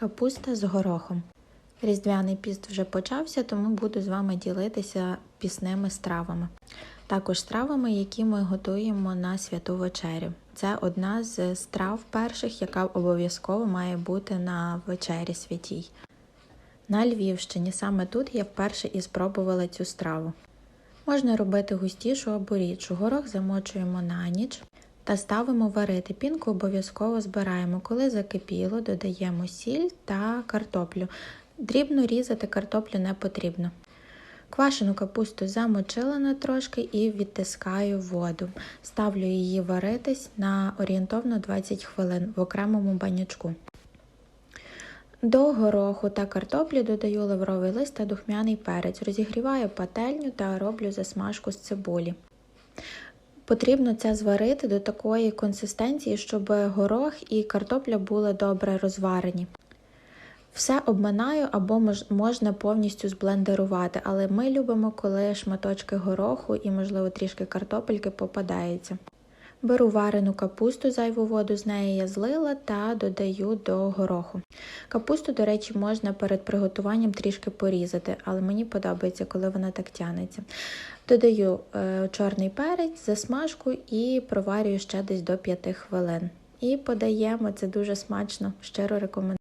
Капуста з горохом. Різдвяний піст вже почався, тому буду з вами ділитися пісними стравами. Також стравами, які ми готуємо на святу вечерю. Це одна з страв перших, яка обов'язково має бути на вечері святій. На Львівщині саме тут я вперше і спробувала цю страву. Можна робити густішу або рідшу. Горох замочуємо на ніч та ставимо варити. Пінку обов'язково збираємо. Коли закипіло, додаємо сіль та картоплю. Дрібно різати картоплю не потрібно. Квашену капусту замочила на трошки і відтискаю воду. Ставлю її варитись на орієнтовно 20 хвилин в окремому банячку. До гороху та картоплі додаю лавровий лист та духмяний перець. Розігріваю пательню та роблю засмажку з цибулі. Потрібно це зварити до такої консистенції, щоб горох і картопля були добре розварені. Все обминаю або можна повністю зблендерувати, але ми любимо, коли шматочки гороху і, можливо, трішки картопельки попадаються. Беру варену капусту, зайву воду з неї я злила та додаю до гороху. Капусту, до речі, можна перед приготуванням трішки порізати, але мені подобається, коли вона так тянеться. Додаю е, чорний перець, засмажку і проварюю ще десь до 5 хвилин. І подаємо це дуже смачно, щиро рекомендую.